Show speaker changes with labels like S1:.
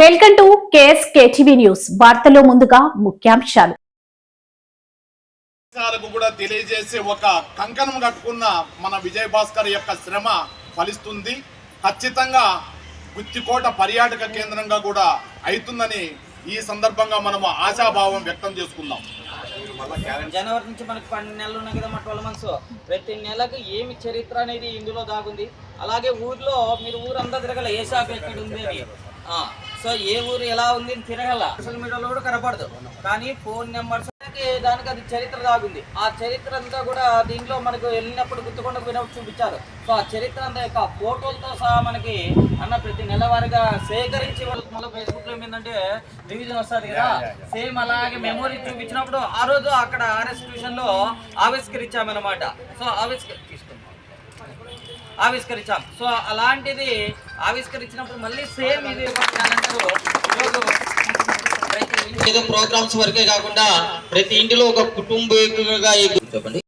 S1: Welcome to KS KTV news. వార్తలో ముందుగా ముఖ్యాంశాలు.
S2: కూడా తెలియజేసే ఒక కంకణం కట్టుకున్న మన విజయ్ భాస్కర్ యొక్క శ్రమ ఫలిస్తుంది. ఖచ్చితంగా గుత్తికోట పర్యాటక కేంద్రంగా కూడా అవుతుందని ఈ సందర్భంగా మనము ఆశాభావం వ్యక్తం చేసుకుందాం.
S3: జనవరి నుంచి మనకి పన్నెండు నెలలు ఉన్నాయి కదా మా ట్వెల్వ్ మంత్స్ ప్రతి నెలకు ఏమి చరిత్ర అనేది ఇందులో దాగుంది. అలాగే ఊర్లో మీరు ఊరంతా తిరగల ఏ షాప్ ఎక్కడ ఉంది అని. సో ఏ ఊరు ఎలా ఉంది తిరగల. సోషల్ మీడియాలో కూడా కనపడదు. కానీ ఫోన్ నెంబర్స్ దానికి అది చరిత్ర దాగుంది. ఆ చరిత్ర అంతా కూడా దీంట్లో మనకు వెళ్ళినప్పుడు గుర్తుకుండా పోయినప్పుడు చూపించారు. సో ఆ చరిత్ర అంతా యొక్క ఫోటోలతో సహా మనకి అన్న ప్రతి నెలవారీగా సేకరించి వాళ్ళకి మళ్ళీ ఫేస్బుక్లో ఏంటంటే డివిజన్ వస్తుంది కదా. సేమ్ అలాగే మెమొరీ చూపించినప్పుడు ఆ రోజు అక్కడ ఆర్ఎస్ ట్యూషన్లో ఆవిష్కరించామన్నమాట. సో ఆవిష్కరి తీసుకోండి ఆవిష్కరించాం. సో అలాంటిది ఆవిష్కరించినప్పుడు మళ్ళీ సేమ్ ఇది ఒక ఏదో ప్రోగ్రామ్స్ వరకే కాకుండా ప్రతి ఇంటిలో ఒక కుటుంబీకులుగా చెప్పండి.